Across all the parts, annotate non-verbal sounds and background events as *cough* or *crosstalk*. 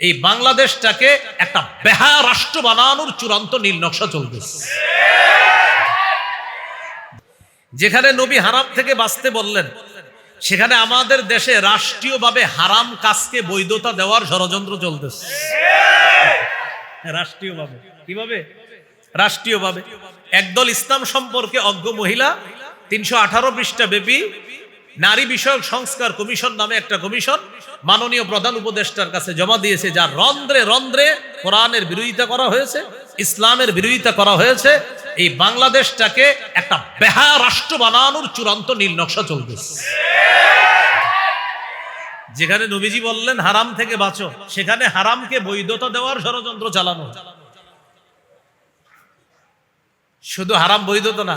এই বাংলাদেশটাকে একটা বেহা রাষ্ট্র বানানোর চূড়ান্ত নীল নকশা চলতেছে যেখানে নবী হারাম থেকে বাঁচতে বললেন, সেখানে আমাদের দেশে রাষ্ট্রীয়ভাবে হারাম কাজকে বৈধতা দেওয়ার ষড়যন্ত্র চলতেছে রাষ্ট্রীয়ভাবে। কীভাবে? রাষ্ট্রীয়ভাবে। একদল ইসলাম সম্পর্কে অজ্ঞ মহিলা, তিনশো আঠারো পৃষ্ঠা ব্যাপী নারী বিষয়ক সংস্কার কমিশন নামে একটা কমিশন মাননীয় প্রধান উপদেষ্টার কাছে জমা দিয়েছে যার রন্ধ্রে রন্ধ্রে কোরআনের বিরোধিতা করা হয়েছে, ইসলামের বিরোধিতা করা হয়েছে। এই বাংলাদেশটাকে একটা বেহা রাষ্ট্র বানানোর চূড়ান্ত নীল নকশা চলতেছে। যেখানে নবীজি বললেন, হারাম থেকে বাঁচো। সেখানে হারামকে বৈধতা দেওয়ার ষড়যন্ত্র চালানো। শুধু হারাম বৈধতা না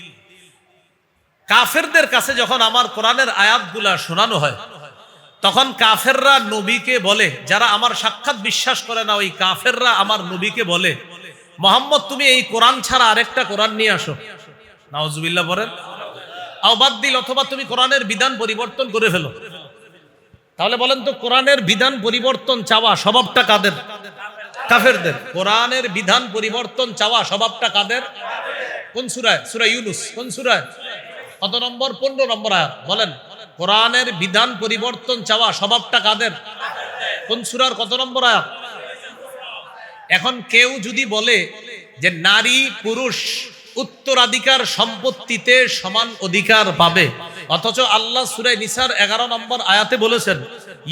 কাফেরদের কাছে যখন আমার কোরআনের আয়াতগুলা শোনানো হয়, তখন কাফেররা নবীকে বলে, যারা আমার সাক্ষাৎ বিশ্বাস করে না, ওই কাফেররা আমার নবীকে বলে, মোহাম্মদ, তুমি এই কোরআন ছাড়া আরেকটা কোরআন নিয়ে আসো। নাওজুবিল্লাহ বলেন আওবাদ্দিল অথবা তুমি কোরআনের বিধান পরিবর্তন করে ফেলো। তাহলে বলেন তো, কোরআনের বিধান পরিবর্তন চাওয়া স্বভাবটা কাদের? কাফেরদের। কোরআনের বিধান পরিবর্তন চাওয়া স্বভাবটা কাদের? কোন সুরায়? সুরা ইউনুস। কোন সুরায়? কত নম্বর? পনেরো নম্বর আয়াত। বলেন, কোরআনের বিধান পরিবর্তন চাওয়া স্বভাবটা কাদের? কোন সুরার কত নম্বর আয়াত? এখন কেউ যদি বলে যে নারী পুরুষ উত্তরাধিকার সম্পত্তিতে সমান অধিকার পাবে, অথচ আল্লাহ সুরে নিসার এগারো নম্বর আয়াতে বলেছেন,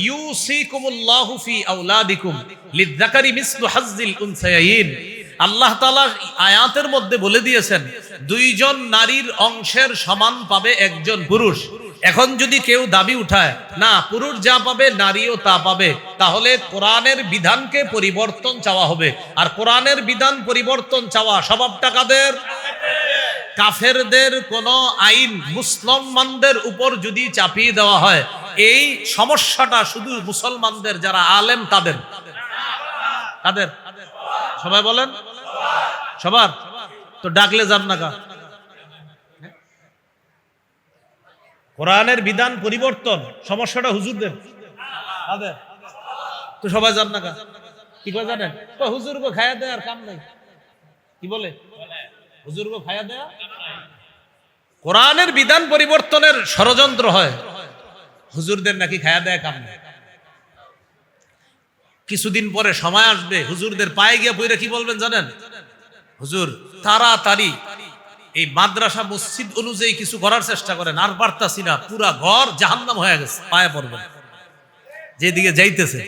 ইউসিকুমুল্লাহু ফি আউলাদিকুম লিযাকারি মিসলু হাজ্জিল উনসায়াইন। আল্লাহ তাআলা আয়াতের মধ্যে বলে দিয়েছেন, দুইজন নারীর অংশের সমান পাবে একজন পুরুষ। এখন যদি কেউ দাবি উঠায়, না, পুরুষ যা পাবে, নারীও তা পাবে, তাহলে কোরআনের বিধানকে পরিবর্তন চাওয়া হবে। আর কোরআনের বিধান পরিবর্তন চাওয়া স্বভাবটা কাদের? কাফেরদের কোন আইন মুসলমানদের উপর যদি চাপিয়ে দেওয়া হয়, এই সমস্যাটা শুধু মুসলমানদের, যারা আলেম তাদের। কাদের? সবাই বলেন। সবার? তো ডাকলে যান না কা। কোরআনের বিধান পরিবর্তন, সমস্যাটা হুজুরদের। কাদের তো সবাই যান না কা। কি করে জানেন? তো হুজুর গো খায়া দেয় আর কাম নাই। কি বলে? হুজুর গো খায়া দেয়া? কোরআনের বিধান পরিবর্তনের ষড়যন্ত্র হয়। হুজুরদের নাকি খায়া দেয়া কাম নাই। কিছুদিন পরে সময় আসবে, হুজুরদের পায়ে গিয়ে পইরে কি বলবেন জানেন? হুজুর, তাড়াতাড়ি। এই মাদ্রাসা মসজিদ অনুযায়ী কিছু করার চেষ্টা করেন, আর পারতাছি না, পুরা ঘর জাহান্নাম হয়ে গেছে, পায়ে পড়বেন যেদিকে যাইতেছে।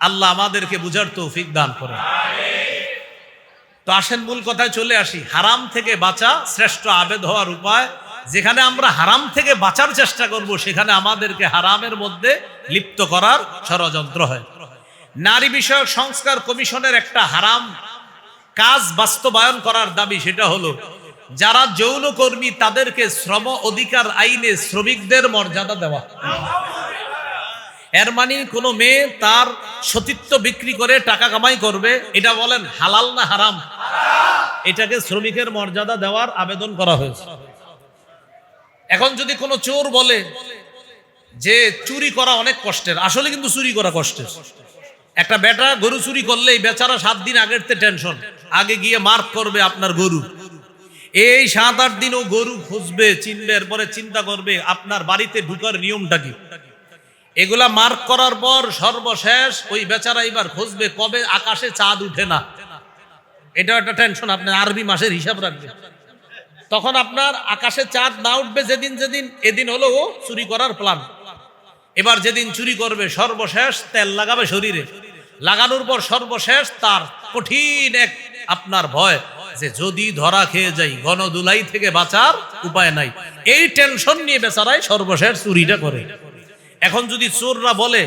আল্লাহ আমাদেরকে বুঝার তৌফিক দান করে তো আসেন, মূল কথায় চলে আসি। হারাম থেকে বাঁচা শ্রেষ্ঠ আবেদ হওয়ার উপায়। যেখানে আমরা হারাম থেকে বাঁচার চেষ্টা করব, সেখানে আমাদেরকে হারামের মধ্যে লিপ্ত করার ষড়যন্ত্র হয়। নারী বিষয়ক সংস্কার কমিশনের একটা হারাম কাজ বাস্তবায়ন করার দাবি সেটা হলো, যারা যৌনকর্মী তাদেরকে শ্রম অধিকার আইনে শ্রমিকদের মর্যাদা দেওয়া। এর মানে কোনো মেয়ে তার সতীত্ব বিক্রি করে টাকা কামাই করবে, এটা বলেন হালাল না হারাম? এটাকে শ্রমিকের মর্যাদা দেওয়ার আবেদন করা হয়েছে। এখন যদি কোনো চোর বলে যে চুরি করা অনেক কষ্টের, আসলে কিন্তু চুরি করা কষ্টের। একটা বেটা গরু চুরি করলে এই বেচারা সাত দিন আগের তে টেনশন আগে গিয়ে মার্ক করবে আপনার গরু। এই সাত, আট দিন ও গরু খুঁজবে, চিনবে, এরপরে চিন্তা করবে আপনার বাড়িতে ঢুকার নিয়মটা কি। এগুলা মার্ক করার পর সর্বশেষ ওই বেচারা এবার খুঁজবে কবে আকাশে চাঁদ উঠে না। এটা একটা টেনশন আপনি আরবি মাসের হিসাব রাখবে তখন আপনার আকাশে চাঁদ না উঠবে যেদিন যেদিন, এদিন হলো ও চুরি করার প্ল্যান এবার যেদিন চুরি করবে, সর্বশেষ তেল লাগাবে শরীরে। লাগানোর পর সর্বশেষ তার কঠিন এক আপনার ভয় যে যদি ধরা খেয়ে যাই, গণদুলাই থেকে বাঁচার উপায় নাই। এই টেনশন নিয়ে বেচারাই সর্বশেষ চুরিটা করে। এখন যদি চোররা বলে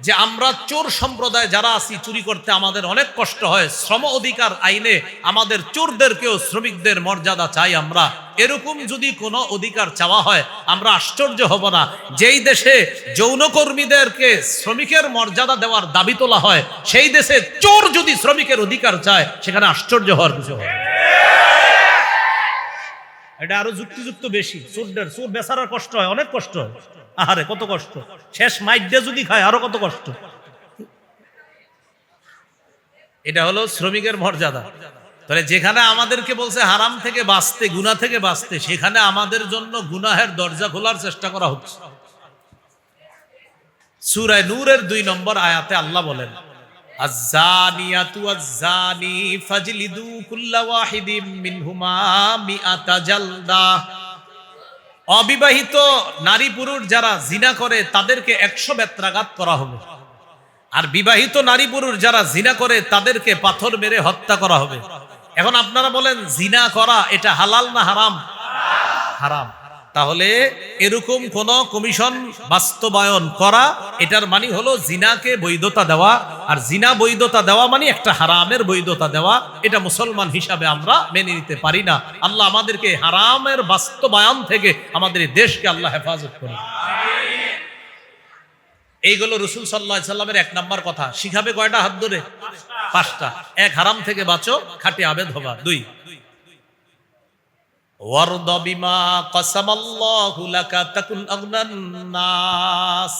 যে আমরা চোর সম্প্রদায় যারা আছি, চুরি করতে আমাদের অনেক কষ্ট হয়, শ্রম অধিকার আইনে আমাদের চোরদেরকেও শ্রমিকদের মর্যাদা চাই আমরা এরকম যদি কোনো অধিকার চাওয়া হয়, আমরা আশ্চর্য হব না। যেই দেশে যৌনকর্মীদেরকে শ্রমিকের মর্যাদা দেওয়ার দাবি তোলা হয়, সেই দেশে চোর যদি শ্রমিকের অধিকার চায়, সেখানে আশ্চর্য হওয়ার কিছু হয় এটা আরও যুক্তিযুক্ত বেশি। চোরদের, চোর বেচারার কষ্ট হয়, অনেক কষ্ট হয়। আরে কত কষ্ট। শেষ মাইডে যদি খায়, আরও কত কষ্ট। এটা হলো শ্রমিকের মর্যাদা। তাহলে যেখানে আমাদেরকে বলছে হারাম থেকে বাঁচতে গুনা থেকে বাঁচতে, সেখানে আমাদের জন্য গুনাহের দরজা খোলার চেষ্টা করা হচ্ছে। সুরায় নূরের দুই নম্বর আয়াতে আল্লাহ বলেন অবিবাহিত নারী পুরুষ যারা জিনা করে, তাদেরকে একশো বেত্রাঘাত করা হবে। আর বিবাহিত নারী পুরুষ যারা জিনা করে, তাদেরকে পাথর মেরে হত্যা করা হবে। এখন আপনারা বলেন, জিনা করা, এটা হালাল না হারাম? হারাম। তাহলে এরকম কোন কমিশন বাস্তবায়ন করা, এটার মানে হলো জিনাকে বৈধতা দেওয়া, আর জিনা বৈধতা দেওয়া মানে একটা হারামের বৈধতা দেওয়া, এটা মুসলমান হিসাবে আমরা মেনে নিতে পারি না। আল্লাহ আমাদেরকে হারামের বাস্তবায়ন থেকে আমাদের দেশকে আল্লাহ হেফাজত করে এইগুলো রসুল সাল্লাহ সাল্লামের এক নাম্বার কথা। শিখাবে কয়টা হাত ধরে? পাঁচটা। এক হারাম থেকে বাঁচো, খাটে আবেদ হবা। দুই।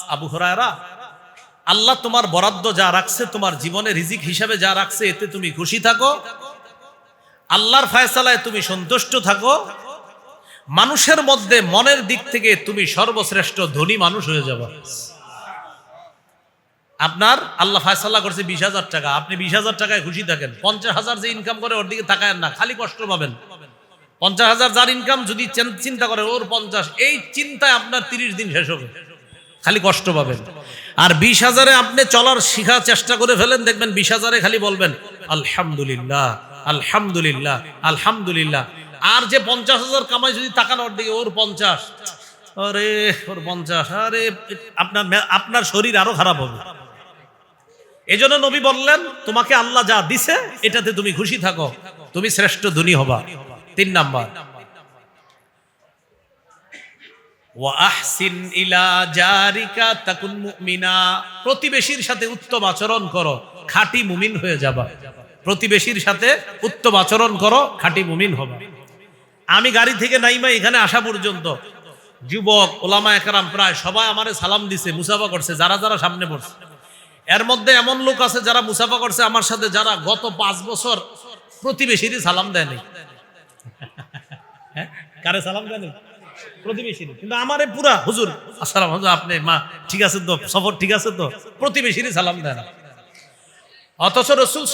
আবু হুরায়রা, আল্লাহ তোমার বরাদ্দ যা রাখছে, তোমার জীবনে রিজিক হিসাবে যা রাখছে, এতে তুমি খুশি থাকো। আল্লাহর ফায়সালায় তুমি সন্তুষ্ট থাকো। মানুষের মধ্যে মনের দিক থেকে তুমি সর্বশ্রেষ্ঠ ধনী মানুষ হয়ে যাবে। আপনার আল্লাহ ফায়সাল্লাহ করছে বিশ হাজার টাকা। আপনি বিশ হাজার টাকায় খুশি থাকেন। পঞ্চাশ হাজার যে ইনকাম করে ওর দিকে তাকায় না, খালি কষ্ট পাবেন। পঞ্চাশ হাজার যার ইনকাম যদি চিন্তা করে ওর পঞ্চাশ, এই চিন্তায় আপনার তিরিশ দিন শেষ হবে। খালি কষ্ট পাবেন। আর বিশ হাজারে আপনি চলার শিখা চেষ্টা করে ফেলেন, দেখবেন বিশ হাজারে খালি বলবেন, আলহামদুলিল্লাহ আলহামদুলিল্লাহ আলহামদুলিল্লাহ। আর যে পঞ্চাশ হাজার কামাই যদি তাকান ওর দিকে, ওর পঞ্চাশ, আরে, ওর পঞ্চাশ, আরে, আপনার আপনার শরীর আরও খারাপ হবে। এজন্য নবী বললেন, তোমাকে আল্লাহ যা দিছে, এটাতে তুমি খুশি থাকো। তুমি শ্রেষ্ঠ ধনী হবা। তিন নাম্বার। প্রতিবেশীর সাথে উত্তম আচরণ করো, খাঁটি মুমিন হয়ে যাবা। প্রতিবেশীর সাথে উত্তম আচরণ করো, খাঁটি মুমিন হবা। আমি গাড়ি থেকে নাইমা এখানে আসা পর্যন্ত, যুবক, ওলামা একরাম প্রায় সবাই আমারে সালাম দিছে, মুসাফা করছে, যারা যারা সামনে পড়ছে এর মধ্যে এমন লোক আছে যারা মুসাফা করছে আমার সাথে, যারা গত পাঁচ বছর প্রতিবেশীরই সালাম দেয়নি। হ্যাঁ? কারে সালাম দেয়নি? প্রতিবেশীর কিন্তু আমারে পুরা, হুজুর আপনি, মা, ঠিক আছে তো? সফর ঠিক আছে তো? প্রতিবেশীরই সালাম অথচ রসুল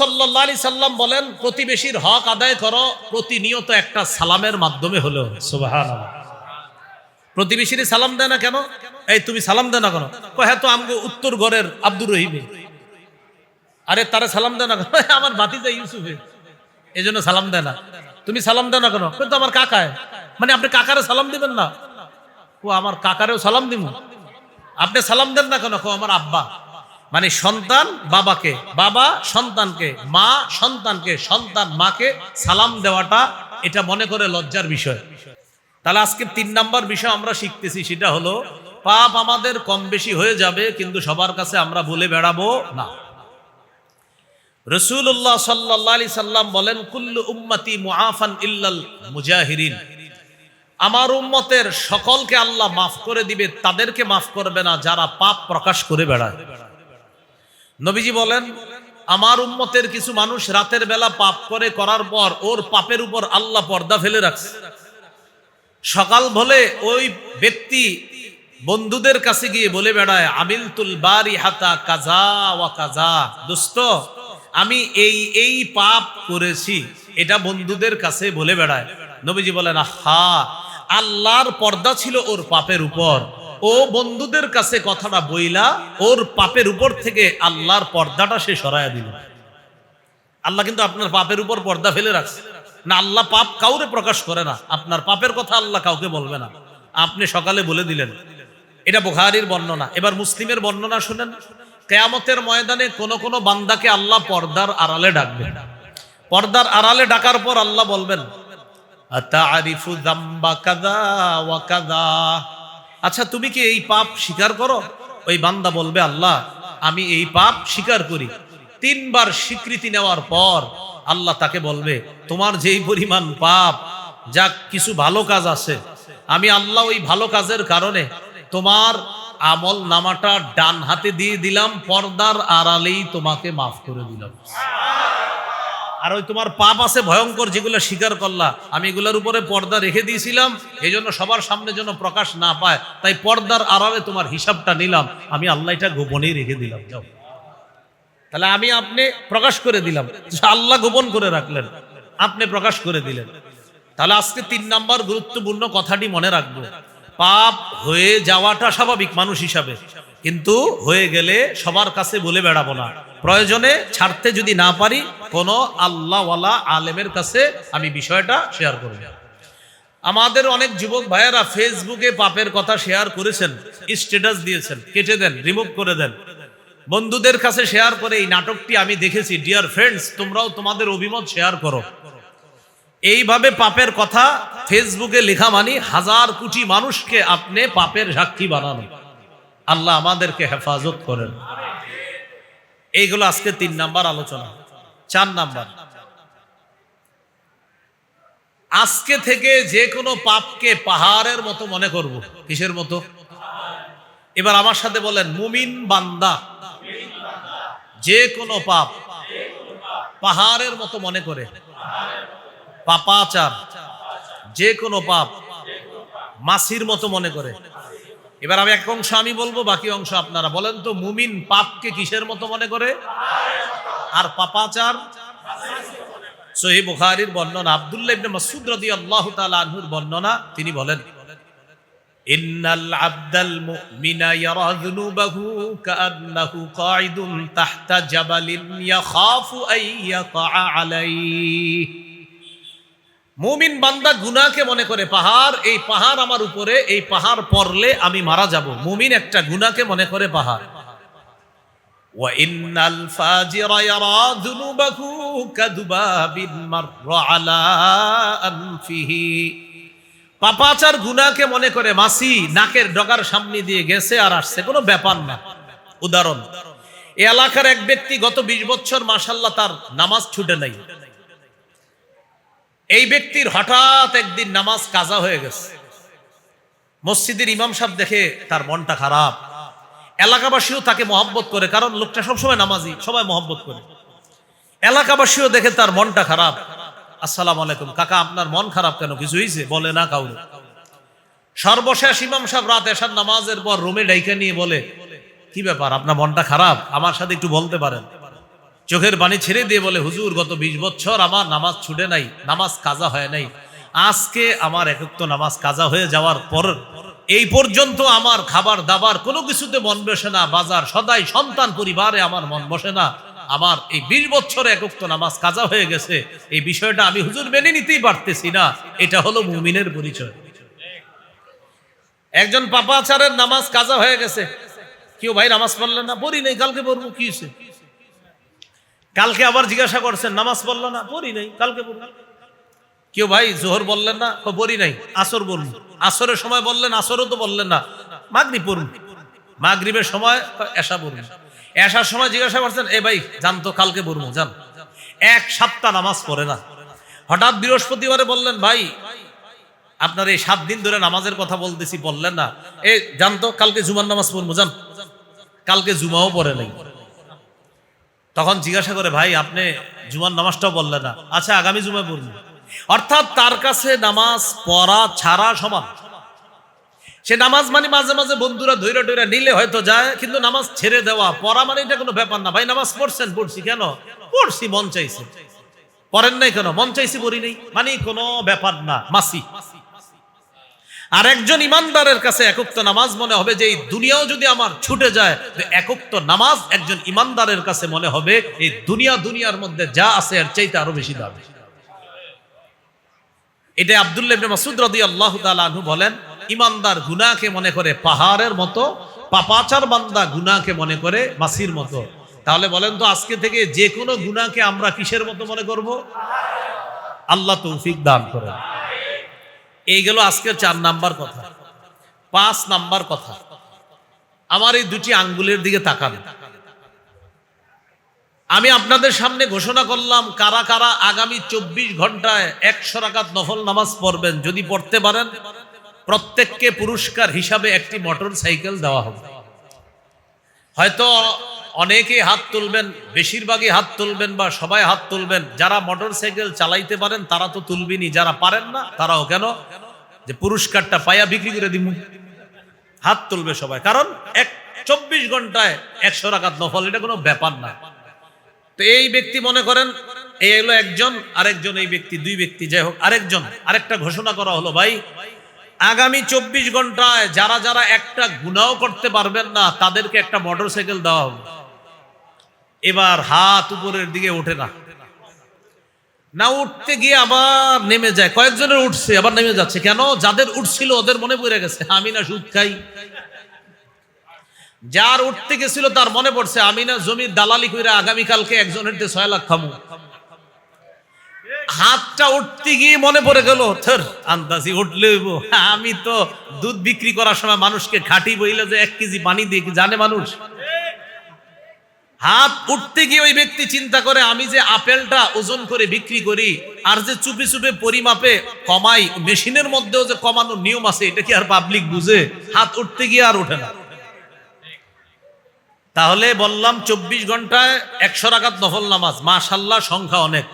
বলেন, প্রতিবেশীর হক আদায় করো, প্রতিনিয়ত একটা সালামের মাধ্যমে হলো সুবাহান প্রতিবেশীর সালাম দেয় না কেন? এই তুমি সালাম দেয় না কেন? হ্যাঁ তো আমগো উত্তর ঘরের আব্দুর রহিমে আরে তারা সালাম দেয় না কেন? *laughs* আমার ভাতিজা ইউসুফে এই জন্য সালাম দেয় না। তুমি সালাম দেয় না কেন? কিন্তু আমার কাকায় মানে আপনি কাকারে সালাম দিবেন না? ও আমার কাকারেও সালাম দিব আপনি সালাম দেন না কেন? আমার আব্বা। মানে সন্তান বাবাকে, বাবা সন্তানকে, মা সন্তানকে, সন্তান মাকে সালাম দেওয়াটা এটা মনে করে লজ্জার বিষয়। তাহলে আজকে তিন নাম্বার বিষয় আমরা শিখতেছি, সেটা হলো পাপ আমাদের কম বেশি হয়ে যাবে, কিন্তু সবার কাছে আমরা বলে বেড়াবো না। রসুল্লাহ সাল্লাহ আলি সাল্লাম বলেন, কুল্লু উম্মতি মুআফান ইল্লাল মুজাহিরিন। আমার উম্মতের সকলকে আল্লাহ মাফ করে দিবে, তাদেরকে মাফ করবে না, যারা পাপ প্রকাশ করে বেড়ায়। নবীজি বলেন, আমার উম্মতের কিছু মানুষ রাতের বেলা পাপ করে করার পর ওর পাপের উপর আল্লাহ পর্দা ফেলে রাখছে। সকাল বলে ওই ব্যক্তি বন্ধুদের কাছে গিয়ে বলে বেড়ায় আবিলতুল বারি হাতা কাজা ওয়া কাজা। দোস্ত, আমি এই এই পাপ করেছি, এটা বন্ধুদের কাছে বলে বেড়ায়। নবীজি বলেন হা আল্লাহর পর্দা ছিল ওর পাপের উপর। ও বন্ধুদের কাছে কথাটা বইলা ওর পাপের উপর থেকে আল্লাহর পর্দাটা সে সরাইয়া দিল। আল্লাহ কিন্তু আপনার পাপের উপর পর্দা ফেলে রাখছে। না আল্লাহ পাপ কাউরে প্রকাশ করে না। আপনার পাপের কথা আল্লাহ কাউকে বলবে না। আপনি সকালে বলে দিলেন। এটা বুখারির বর্ণনা। এবার মুসলিমের বর্ণনা শুনেন। কেয়ামতের ময়দানে কোন কোন বান্দাকে আল্লাহ পর্দার আড়ালে ডাকবেন পর্দার আড়ালে ডাকার পর আল্লাহ বলবেন আচ্ছা তুমি কি এই পাপ স্বীকার করো? ওই বান্দা বলবে, আল্লাহ, আমি এই পাপ স্বীকার করি। তিনবার স্বীকৃতি নেওয়ার পর আল্লাহ তাকে বলবে, তোমার যেই পরিমাণ পাপ যা কিছু ভালো কাজ আছে। আমি আল্লাহ ওই ভালো কাজের কারণে তোমার আমল নামাটা ডান হাতে দিয়ে দিলাম, পর্দার আড়ালেই তোমাকে মাফ করে দিলাম। আর ওই তোমার পাপ আছে ভয়ঙ্কর, যেগুলো স্বীকার করলা, আমি এগুলোর উপরে পর্দা রেখে দিয়েছিলাম, এই জন্য সবার সামনে যেন প্রকাশ না পায়, তাই পর্দার আড়ালে তোমার হিসাবটা নিলাম, আমি আল্লাহ এটা গোপনেই রেখে দিলাম, যাও। তাহলে আমি আপনি প্রকাশ করে দিলাম। আল্লাহ গোপন করে রাখলেন। আপনি প্রকাশ করে দিলেন। তাহলে আজকে তিন নাম্বার গুরুত্বপূর্ণ কথাটি মনে রাখব। পাপ হয়ে যাওয়াটা স্বাভাবিক মানুষ হিসাবে। কিন্তু হয়ে গেলে সবার কাছে বলে বেড়াবো না। প্রয়োজনে ছাড়তে যদি না পারি, কোন আল্লাহওয়ালা আলেমের কাছে আমি বিষয়টা শেয়ার করব। আমাদের অনেক যুবক ভাইয়েরা ফেসবুকে পাপের কথা শেয়ার করেছেন, স্ট্যাটাস দিয়েছেন, কেটে দেন, রিমুভ করে দেন। বন্ধুদের কাছে শেয়ার করে এই নাটকটি আমি দেখেছি। ডিয়ার ফ্রেন্ডস তোমরাও তোমাদের অভিমত শেয়ার করো। এইভাবে পাপের কথা ফেসবুকে লেখা মানি, হাজার কোটি মানুষকে আপনি পাপের সাক্ষী বানানো। আল্লাহ আমাদেরকে হেফাজত করেন। এইগুলো আজকে তিন নাম্বার আলোচনা। চার নাম্বার। আজকে থেকে যে কোনো পাপকে পাহাড়ের মতো মনে করব। কিসের মতো? এবার আমার সাথে বলেন, মুমিন বান্দা। যে কোনো পাপ পাহাড়ের মতো মনে করে। পাপাচার যে কোনো পাপ মাসির মতো মনে করে। এবার আমি এক অংশ আমি বলব, বাকি অংশ আপনারা বলেন তো, মুমিন পাপকে কিসের মতো মনে করে? আর পাপাচার? সহি বুখারীর বর্ণনা, আব্দুল্লাহ ইবনে মাসউদ রাদিয়াল্লাহু তাআলা আনহুর বর্ণনা, তিনি বলেন ইন্নাল আবদাল মুমিনা ইয়ারা যুনুবাহু কাআন্নাহু কাঈদুন তাহতা জাবালিন ইয়াখাফু আন ইয়াকা আলাইহি মুমিন বান্দা গুনাহকে মনে করে পাহাড় এই পাহাড় আমার উপরে এই পাহাড় পড়লে আমি মারা যাব মুমিন একটা গুনাহকে মনে করে পাহাড় وإن الفاجر يرى ذنوبه كذباب مر على أنفه পাপাচার গুনাকে মনে করে মাসি নাকের ডগার সামনে দিয়ে গেছে আর আসছে। কোনো ব্যাপার না। উদাহরণ, এ এলাকার এক ব্যক্তি গত বিশ বছর মাসাল্লাহ তার নামাজ ছুটে নাই। এই ব্যক্তির হঠাৎ একদিন নামাজ কাজা হয়ে গেছে। মসজিদের ইমাম সাহেব দেখে তার মনটা খারাপ। এলাকাবাসীও তাকে মহব্বত করে, কারণ লোকটা সবসময় নামাজি, সবাই মহব্বত করে। এলাকাবাসীও দেখে তার মনটা খারাপ। আসসালাম আলাইকুম। কাকা, আপনার মন খারাপ কেন? কিছু হয়েছে বলে না কাউরে। সর্বশেষ ইমাম সাহেব রাত এসার নামাজের পর রুমে ডাইকে নিয়ে বলে, কি ব্যাপার, আপনার মনটা খারাপ? আমার সাথে একটু বলতে পারেন? চোখের পানি ছেড়ে দিয়ে বলে, হুজুর, গত বিশ বছর আমার নামাজ ছুটে নাই, নামাজ কাজা হয় নাই। আজকে আমার একত্র নামাজ কাজা হয়ে যাওয়ার পর, এই পর্যন্ত আমার খাবার দাবার কোনো কিছুতে মন বসে না। বাজার সদাই সন্তান পরিবারে আমার মন বসে না। আমার এই বিশ বছরে একত্র নামাজ কাজা হয়ে গেছে, এই বিষয়টা আমি হুজুর মেনে নিতেই পারতেছি না। এটা হলো মুমিনের পরিচয়। একজন পাপাচারের নামাজ কাজা হয়ে গেছে। কেউ ভাই নামাজ পড়লেন না, পড়ি নেই, কালকে পড়ব, কি কালকে আবার জিজ্ঞাসা করছেন, নামাজ পড়ল না, পড়ি নাই, কালকে কেউ ভাই জোহর বললেন না পড়ি নাই, আসর বলুন আসরের সময় বললেন, আসরও তো বললেন না মাগরি পড়ুন। মাগরিবের সময় এসা পড়ুন। এসার সময় জিজ্ঞাসা করছেন, এ ভাই জান তো, কালকে পড়ব জান এক সপ্তাহ নামাজ পড়ে না। হঠাৎ বৃহস্পতিবারে বললেন, ভাই, আপনার এই সাত দিন ধরে নামাজের কথা বলতেছি, বললেন না। এ জান তো, কালকে জুমার নামাজ পড়ব জান কালকে জুমাও পড়ে নাই। তখন জিজ্ঞাসা করে, ভাই, আপনি জুমার নামাজটাও বললেন না। আচ্ছা আগামী জুমায় পড়ব অর্থাৎ তার কাছে নামাজ পড়া ছাড়া সমান। সে নামাজ মানে মাঝে মাঝে বন্ধুরা ধৈর্য টৈরা নিলে হয়তো যায়, কিন্তু নামাজ ছেড়ে দেওয়া, পড়া মানে এটা কোনো ব্যাপার না। ভাই, নামাজ পড়ছেন, পড়ছি কেন? পড়ছি, মন চাইছে। পড়েন নাই কেন? মন চাইছি, পড়ি নেই। মানে কোনো ব্যাপার না, মাসি। আর একজন ইমানদারের কাছে একক্ত নামাজ মনে হবে যে, এই দুনিয়াও যদি আমার ছুটে যায়, তো একক্ত নামাজ একজন ইমানদারের কাছে মনে হবে, এই দুনিয়া দুনিয়ার মধ্যে যা আছে, এর চাইতে আরও বেশি দাম। এটা আব্দুল্লাহ ইবনে মাসউদ রাদিয়াল্লাহু তাআলা আনহু বলেন ইমানদার গুনাকে মনে করে পাহাড়ের মতো, পাপাচার বান্দা গুনাকে মনে করে মাসির মতো। তাহলে বলেন তো আজকে থেকে যে কোনো গুনাকে আমরা কিসের মতো মনে করব? আল্লাহ তৌফিক দান করেন। এই গেল আজকের চার নাম্বার কথা। পাঁচ নাম্বার কথা। আমার এই দুটি আঙ্গুলের দিকে তাকান। আমি আপনাদের সামনে ঘোষণা করলাম, কারা কারা আগামী চব্বিশ ঘন্টায় একশো রাকাত নফল নামাজ পড়বেন, যদি পড়তে পারেন। প্রত্যেককে পুরস্কার হিসাবে একটি মোটর সাইকেল দেওয়া হবে। হয়তো অনেকে হাত তুলবেন, বেশিরভাগই হাত তুলবেন বা সবাই হাত তুলবেন। যারা মোটর সাইকেল চালাইতে পারেন, তারা তো তুলবেনি যারা পারেন না, তারাও কেন? যে পুরস্কারটা পায়া বিক্রি করে দিব হাত তুলবে সবাই। কারণ এক চব্বিশ ঘন্টায় একশো রাকাত নফল, এটা কোনো ব্যাপার না। তো এই ব্যক্তি মনে করেন, এই হলো একজন, আরেকজন এই ব্যক্তি, দুই ব্যক্তি, যাই হোক, আরেকজন, আরেকটা ঘোষণা করা হলো, ভাই আগামী চব্বিশ ঘন্টায় যারা যারা একটা গুনাও করতে পারবেন না, তাদেরকে একটা মোটর সাইকেল দেওয়া হবে। এবার হাত উপরের দিকে ওঠে না। না উঠতে গিয়ে আবার নেমে যায়। কয়েকজনের উঠছে, আবার নেমে যাচ্ছে। কেন? যাদের উঠছিল ওদের মনে পড়ে গেছে আমি না সুদ খাই। যার উঠতে গেছিল তার মনে পড়ছে আমি না জমির দালালি কইরা আগামীকালকে একজনের ছয় লাখ খামু। হাতটা উঠতে গিয়ে মনে পড়ে গেল, থর, আন্দাজি উঠলে আমি তো দুধ বিক্রি করার সময় মানুষকে খাটি বইলে যে এক কেজি পানি দিয়ে কি জানে মানুষ? হাত উঠতে গিয়ে ওই ব্যক্তি চিন্তা করে, আমি যে আপেলটা ওজন করে বিক্রি করি আর যে চুপে চুপে পরিমাপে কমাই, মেশিনের মধ্যেও যে কমানোর নিয়ম আছে, এটা কি আর পাবলিক বুঝে? হাত উঠতে গিয়ে আর ওঠে না। তাহলে বললাম, চব্বিশ ঘন্টায় একশো রাকাত নফল নামাজ, মাশাল্লাহ সংখ্যা অনেক।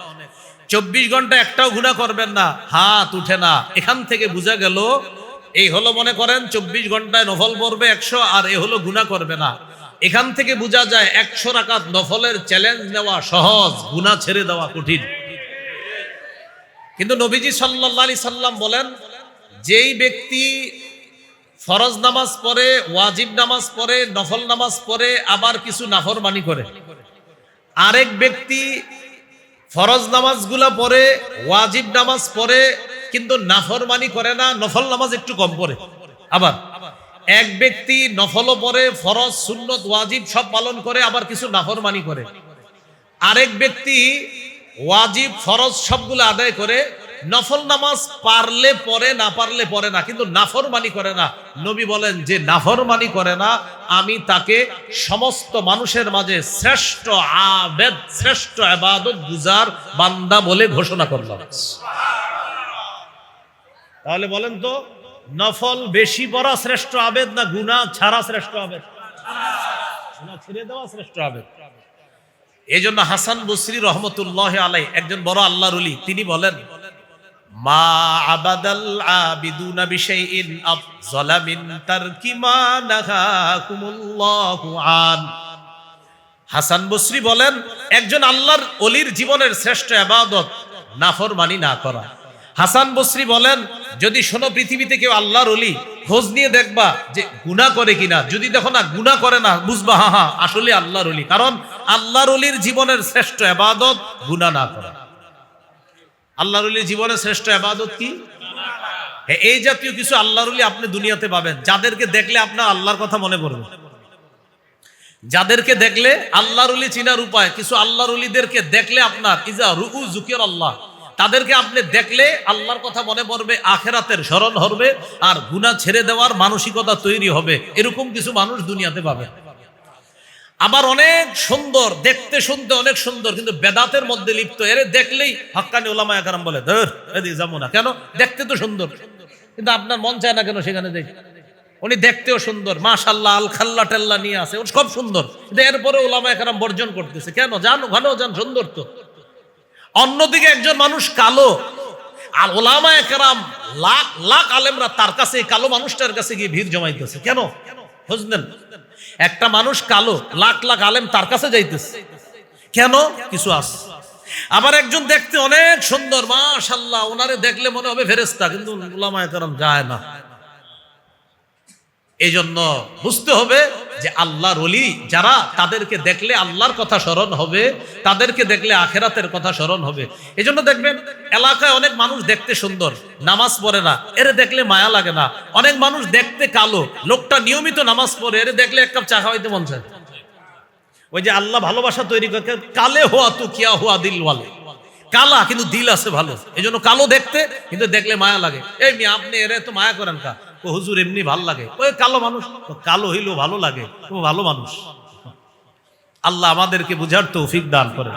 চব্বিশ ঘণ্টা একটাও গুণা করবেন না। হাত উঠে না। এখান থেকে বোঝা গেল, এই হলো মনে করেন চব্বিশ ঘন্টায় নফল পড়বে একশো, আর এ হলো গুণা করবে না। এখান থেকে বোঝা যায় একশো রাকাত নফলের চ্যালেঞ্জ নেওয়া সহজ গুণা ছেড়ে দেওয়া কঠিন। কিন্তু নবীজি সাল্লাহ আলি সাল্লাম বলেন, যেই ব্যক্তি ফরজ নামাজ পড়ে, ওয়াজিব নামাজ পড়ে, নফল নামাজ পড়ে, আবার কিছু নাফরমানি করে। আরেক ব্যক্তি ফরজ নামাজগুলা পড়ে, ওয়াজিব নামাজ পড়ে, কিন্তু নাফরমানি করে না, নফল নামাজ একটু কম পড়ে। আবার এক ব্যক্তি নফলও পড়ে, ফরজ, সুন্নত, ওয়াজিব সব পালন করে, আবার কিছু নাফরমানি করে। আরেক ব্যক্তি ওয়াজিব, ফরজ সবগুলো আদায় করে নফল নামাজ পারলে পরে, না পারলে পরে না, কিন্তু নাফরমানি করে না। নবী বলেন, যে নাফরমানি করে না, আমি তাকে সমস্ত মানুষের মাঝে শ্রেষ্ঠ আবেদ, শ্রেষ্ঠ আবাদত গুজার বান্দা বলে ঘোষণা করলাম। তাহলে বলেন তো, নফল বেশি পড়া শ্রেষ্ঠ আবেদ না গুনা ছাড়া শ্রেষ্ঠ আবেদ? ছেড়ে দেওয়া শ্রেষ্ঠ আবেদ। এই জন্য হাসান বসরি রহমতুল্লাহ আলাই একজন বড় আল্লাহর উলি তিনি বলেন মা আবাদাল আবিদুনা বিশাইইন আফজালা মিন তারকি মা নাহাকুমুল্লাহু আন। হাসান বসরি বলেন, একজন আল্লাহর অলির জীবনের শ্রেষ্ঠ ইবাদত নাফরমানি না করা। হাসান বসরি বলেন, যদি শোনো পৃথিবীতে কেউ আল্লাহর অলি, খোঁজ নিয়ে দেখবা যে গুনাহ করে কিনা। যদি দেখো না গুনাহ করে না, বুঝবা হা হা আসলে আল্লাহর অলি। কারণ আল্লাহর অলির জীবনের শ্রেষ্ঠ ইবাদত গুনাহ না করা। আল্লাহর জীবনের শ্রেষ্ঠ ইবাদত কি? এই জাতীয় কিছু আল্লাহর আপনি দুনিয়াতে পাবেন। যাদেরকে দেখলে আপনার আল্লাহর কথা মনে পড়বে। যাদেরকে দেখলে আল্লাহর চিনার উপায়, কিছু আল্লাহর উলিদেরকে দেখলে আপনার ইজা রুকু জুকির আল্লাহ। তাদেরকে আপনি দেখলে আল্লাহর কথা মনে পড়বে, আখেরাতের স্মরণ হবে আর গুনাহ ছেড়ে দেওয়ার মানসিকতা তৈরি হবে। এরকম কিছু মানুষ দুনিয়াতে পাবে। আবার অনেক সুন্দর, দেখতে শুনতে অনেক সুন্দর, কিন্তু বেদাতের মধ্যে লিপ্ত। এরে দেখলেই হাক্কানি ওলামা একরাম বলে, ধর এদিকে যাব না। কেন? দেখতে তো সুন্দর। কিন্তু আপনার মন চায় না কেন সেখানে দেখ উনি দেখতেও সুন্দর মাশাল্লাহ আল খাল্লা টেল্লা নিয়ে আসে ওর সব সুন্দর। কিন্তু এরপরে ওলামা একরাম বর্জন করতেছে। কেন? জানো ঘন যান, সুন্দর তো। অন্যদিকে একজন মানুষ কালো। আর ওলামা একরাম লাখ লাখ আলেমরা তার কাছে কালো মানুষটার কাছে গিয়ে ভিড় জমাইতেছে। কেন? বুঝলেন একটা মানুষ কালো, লাখ লাখ আলেম তার কাছে যাইতেছে। কেন? কিছু আস আবার একজন দেখতে অনেক সুন্দর মাশাল্লাহ ওনারে দেখলে মনে হবে ফেরেস্তা কিন্তু যায় না। এই জন্য বুঝতে হবে যে আল্লাহর অলি যারা তাদেরকে দেখলে আল্লাহর কথা স্মরণ হবে, তাদেরকে দেখলে আখেরাতের কথা স্মরণ হবে। এই জন্য দেখবেন, এলাকায় অনেক মানুষ দেখতে সুন্দর, নামাজ পড়ে না, এরে দেখলে মায়া লাগে না। অনেক মানুষ দেখতে কালো, লোকটা নিয়মিত নামাজ পড়ে, এরে দেখলে এক কাপ চা খাওয়াইতে মন চায় ওই যে আল্লাহ ভালোবাসা তৈরি করে কালে হওয়া তু কিয়া হওয়া দিল ওয়ালে। কালা কিন্তু দিল আছে ভালো এই জন্য কালো দেখতে, কিন্তু দেখলে মায়া লাগে। এই আপনি এরে তো মায়া করেন কা? ও হুজুর এমনি ভালো লাগে। ওই কালো মানুষ। কালো হইলেও ভালো লাগে। ও ভালো মানুষ। আল্লাহ আমাদেরকে বুঝার তৌফিক দান করে।